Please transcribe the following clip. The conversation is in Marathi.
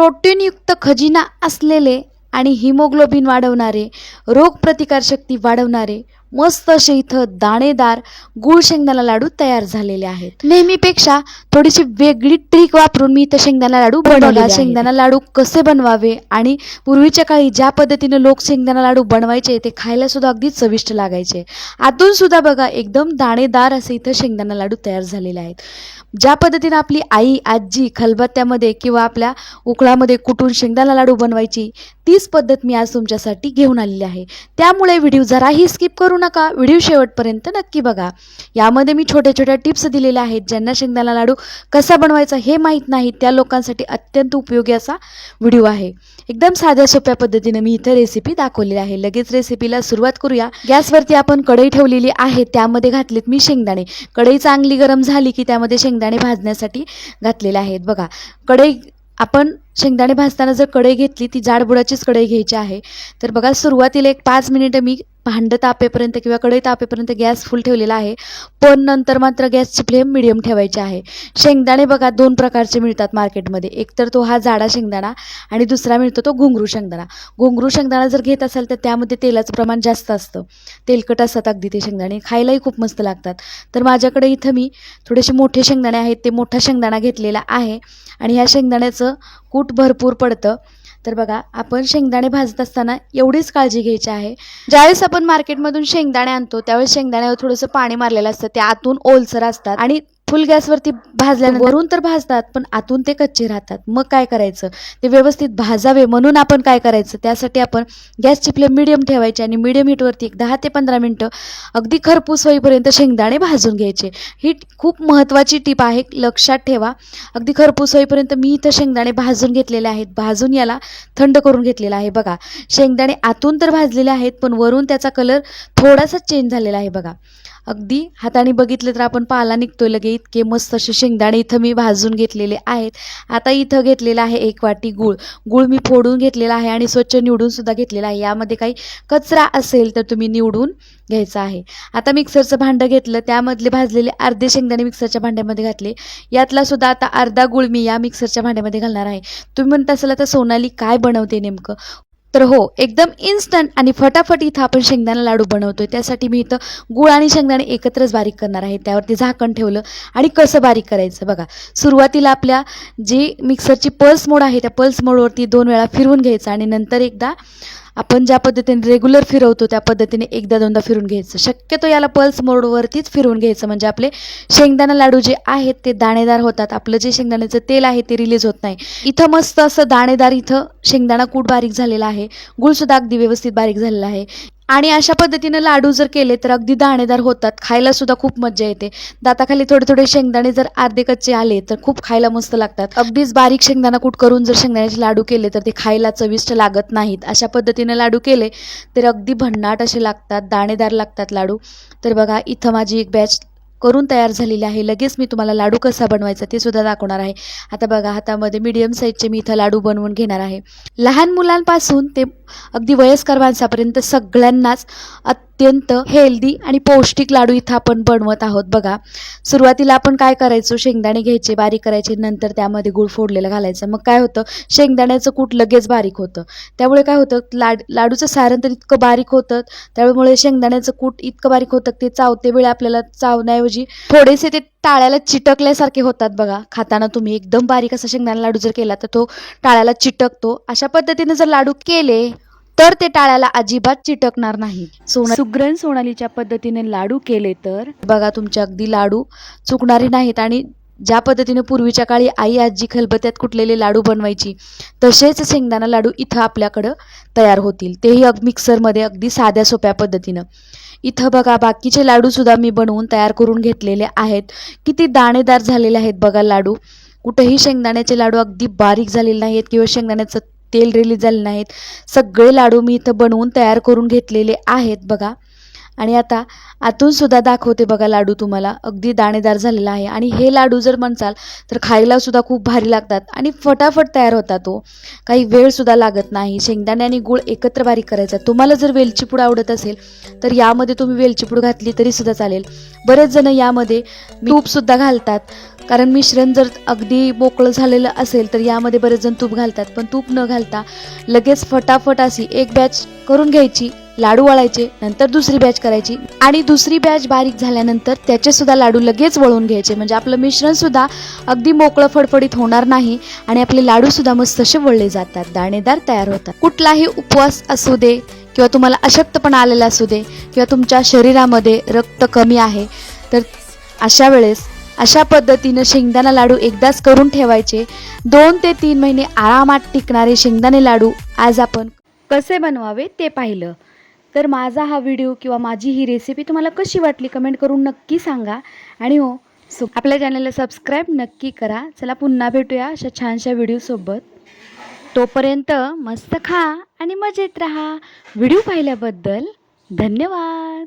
प्रोटीनयुक्त खजिना असलेले आणि हिमोग्लोबिन वाढवणारे रोगप्रतिकारशक्ती वाढवणारे मस्त असे इथं दाणेदार गुळ शेंगदाणा लाडू तयार झालेले आहेत. नेहमीपेक्षा थोडीशी वेगळी ट्रिक वापरून मी इथं शेंगदाणा लाडू बनवला. शेंगदाणा लाडू कसे बनवावे आणि पूर्वीच्या काळी ज्या पद्धतीने लोक शेंगदाणा लाडू बनवायचे ते खायला सुद्धा अगदी चविष्ट लागायचे. आतून सुद्धा बघा एकदम दाणेदार असे इथं शेंगदाणा लाडू तयार झालेले आहेत. ज्या पद्धतीने आपली आई आजी खलबत्त्यामध्ये किंवा आपल्या उकळामध्ये कुटून शेंगदाणा लाडू बनवायची तीच पद्धत मी आज तुमच्यासाठी घेऊन आलेली आहे. त्यामुळे व्हिडिओ जराही स्किप करू नका व्हिडिओ शेवटपर्यंत नक्की बघा. यामध्ये मी छोट्या छोट्या टिप्स दिलेल्या आहेत ज्यांना शेंगदाणा लाडू कसा बनवायचा हे माहीत नाही त्या लोकांसाठी अत्यंत उपयोगी असा व्हिडिओ आहे. एकदम साध्या सोप्या पद्धतीने मी इथं रेसिपी दाखवलेली आहे. लगेच रेसिपीला सुरुवात करूया. गॅसवरती आपण कढई ठेवलेली आहे त्यामध्ये घातलेत मी शेंगदाणे. कढई चांगली गरम झाली की त्यामध्ये शेंगदाणे भाजण्यासाठी घातलेले आहेत. बघा कढई आपण शेंगदाणे भाजताना जर कढई घेतली ती जाडबुडाचीच कढई घ्यायची आहे. तर बघा सुरुवातीला एक पाच मिनिटं मी भांडं तापेपर्यंत किंवा कढई तापेपर्यंत गॅस फुल ठेवलेला आहे. पण नंतर मात्र गॅसची फ्लेम मिडियम ठेवायची आहे. शेंगदाणे बघा दोन प्रकारचे मिळतात मार्केटमध्ये एक तर तो हा जाडा शेंगदाणा आणि दुसरा मिळतो तो घुंगरू शेंगदाणा. घुंगरू शेंगदाणा जर घेत असाल तर त्यामध्ये तेलाचं प्रमाण जास्त असतं. तेलकट असतात अगदी ते शेंगदाणे. खायलाही खूप मस्त लागतात. तर माझ्याकडे इथं मी थोडेसे मोठे शेंगदाणे आहेत. ते मोठा शेंगदाणा घेतलेला आहे आणि ह्या शेंगदाण्याचं कूट भरपूर पडतं. तर बघा आपण शेंगदाणे भाजत असताना एवढीच काळजी घ्यायची आहे. ज्यावेळेस आपण मार्केटमधून शेंगदाणे आणतो. त्यावेळेस शेंगदाण्यावर थोडंसं पाणी मारलेलं असतं. ते आतून ओलसर असतात. आणि फुल गॅसवरती भाजल्यानंतर वरून तर भाजतात पण आतून ते कच्चे राहतात. मग काय करायचं? ते व्यवस्थित भाजावे म्हणून आपण काय करायचं? त्यासाठी आपण गॅसची फ्लेम मिडियम ठेवायची आणि मिडियम हीटवरती एक दहा ते पंधरा मिनटं अगदी खरपूस होईपर्यंत शेंगदाणे भाजून घ्यायचे. ही खूप महत्त्वाची टीप आहे. लक्षात ठेवा. अगदी खरपूस होईपर्यंत मी इथं शेंगदाणे भाजून घेतलेले आहेत. भाजून याला थंड करून घेतलेला आहे. बघा शेंगदाणे आतून तर भाजलेले आहेत पण वरून त्याचा कलर थोडासा चेंज झालेला आहे. बघा अगदी हाताने बघितलं तर आपण पाला निघतोय लगे इतके मस्त असे शेंगदाणे इथं मी भाजून घेतलेले आहेत. आता इथं घेतलेलं आहे एक वाटी गूळ. गूळ मी फोडून घेतलेला आहे आणि स्वच्छ निवडून सुद्धा घेतलेला आहे. यामध्ये काही कचरा असेल तर तुम्ही निवडून घ्यायचा आहे. आता मिक्सरचं भांडं घेतलं त्यामधले भाजलेले अर्धे शेंगदाणे मिक्सरच्या भांड्यामध्ये घातले. यातला सुद्धा आता अर्धा गुळ मी या मिक्सरच्या भांड्यामध्ये घालणार आहे. तुम्ही म्हणता असाल आता सोनाली काय बनवते नेमकं? तर हो एकदम इन्स्टंट आणि फटाफट इथं आपण शेंगदाणा लाडू बनवतोय. त्यासाठी मी इथं गुळ आणि शेंगदाणे एकत्रच बारीक करणार आहे. त्यावरती झाकण ठेवलं आणि कसं बारीक करायचं बघा. सुरुवातीला आपल्या जी मिक्सरची पल्स मोड आहे त्या पल्स मोडवरती दोन वेळा फिरवून घ्यायचं आणि नंतर एकदा आपण ज्या पद्धतीने रेग्युलर फिरवतो त्या पद्धतीने एकदा दोनदा फिरून घ्यायचं. शक्यतो याला पल्स मोडवरतीच फिरवून घ्यायचं. म्हणजे आपले शेंगदाणा लाडू जे आहेत ते दाणेदार होतात. आपलं जे शेंगदाण्याचं तेल आहे ते रिलीज होत नाही. इथं मस्त असं दाणेदार इथं शेंगदाणा कूट बारीक झालेला आहे. गुळसुद्धा अगदी व्यवस्थित बारीक झालेला आहे. आणि अशा पद्धतीनं लाडू जर केले तर अगदी दाणेदार होतात. खायला सुद्धा खूप मजा येते. दाताखाली थोडे थोडे शेंगदाणे जर अर्धे कच्चे आले तर खूप खायला मस्त लागतात. अगदीच बारीक शेंगदाणा कूट करून जर शेंगदाण्याचे लाडू केले तर ते खायला चविष्ट लागत नाहीत. अशा पद्धतीनं लाडू केले तर अगदी भन्नाट असे लागतात दाणेदार लागतात लाडू. तर बघा इथं माझी एक बॅच करून तयार झालेली आहे. लगेच मी तुम्हाला लाडू कसा बनवायचा ते सुद्धा दाखवणार आहे. आता बघा हातामध्ये मीडियम साईजचे मी इथं लाडू बनवून घेणार आहे. लहान मुलांपासून ते अगदी वयस्कर माणसापर्यंत सगळ्यांनाच अत्यंत हेल्दी आणि पौष्टिक लाडू इथं आपण बनवत आहोत. बघा सुरुवातीला आपण काय करायचो? शेंगदाणे घ्यायचे बारीक करायचे नंतर त्यामध्ये गुळ फोडलेलं घालायचं. मग काय होतं? शेंगदाण्याचं कूट लगेच बारीक होतं. त्यामुळे काय होतं? लाड लाडूचं सारण तर इतकं बारीक होतं त्यामुळे शेंगदाण्याचं कूट इतकं बारीक होतं ते चावते वेळी आपल्याला चावण्याऐवजी थोडेसे ते टाळ्याला चिटकल्यासारखे होतात बघा. खाताना तुम्ही एकदम बारीक असा शेंगदाणा लाडू जर केला तर तो टाळ्याला चिटकतो. अशा पद्धतीने जर लाडू केले तर ते टाळ्याला अजिबात चिटकणार नाही. सोना सुग्रण सोनालीच्या पद्धतीने लाडू केले तर? बघा तुमचे अगदी लाडू चुकणारे नाहीत आणि ज्या पद्धतीने पूर्वीच्या काळी आई आजी खलबत्त्यात कुटलेले लाडू बनवायची तसेच शेंगदाणा लाडू इथं आपल्याकडं तयार होतील. तेही अग मिक्सरमध्ये अगदी साध्या सोप्या पद्धतीनं. इथं बघा बाकीचे लाडूसुद्धा मी बनवून तयार करून घेतलेले आहेत. किती दाणेदार झालेले आहेत बघा लाडू. कुठेही शेंगदाण्याचे लाडू अगदी बारीक झालेले नाहीत किंवा शेंगदाण्याचं तेल रिलीज झाले नाहीत. सगळे लाडू मी इथं बनवून तयार करून घेतलेले आहेत बघा. आणि आता आतून सुद्धा दाखवते बघा लाडू तुम्हाला. अगदी दाणेदार झालेला आहे. आणि हे लाडू जर म्हणसाल तर खायला सुद्धा खूप भारी लागतात आणि फटाफट तयार होतात तो. काही वेळसुद्धा लागत नाही. शेंगदाणे आणि गूळ एकत्र बारीक करायचा. तुम्हाला जर वेलची पूड आवडत असेल तर यामध्ये तुम्ही वेलची पूड घातली तरी सुद्धा चालेल. बरेच जण यामध्ये तूपसुद्धा घालतात. कारण मिश्रण जर अगदी मोकळं झालेलं असेल तर यामध्ये बरेच जण तूप घालतात. पण तूप न घालता लगेच फटाफट अशी एक बॅच करून घ्यायची. लाडू वळायचे नंतर दुसरी बॅच करायची आणि दुसरी बॅच बारीक झाल्यानंतर त्याचे सुद्धा लाडू लगेच वळून घ्यायचे. म्हणजे आपलं मिश्रण सुद्धा अगदी मोकळं फडफडीत होणार नाही आणि आपले लाडू सुद्धा मस्त असे वळले जातात दाणेदार तयार होतात. कुठलाही उपवास असू दे किंवा तुम्हाला अशक्तपणा आलेला असू दे किंवा तुमच्या शरीरामध्ये रक्त कमी आहे तर अशा वेळेस अशा पद्धतीनं शेंगदाणा लाडू एकदाच करून ठेवायचे. दोन ते तीन महिने आरामात टिकणारे शेंगदाणे लाडू आज आपण कसे बनवावे ते पाहिलं. तर माझा हा व्हिडिओ किंवा माझी ही रेसिपी तुम्हाला कशी वाटली कमेंट करून नक्की सांगा. आणि हो सो आपल्या चॅनलला सबस्क्राईब नक्की करा. चला पुन्हा भेटूया अशा छानशा व्हिडिओसोबत तोपर्यंत मस्त खा आणि मजेत राहा. व्हिडिओ पाहिल्याबद्दल धन्यवाद.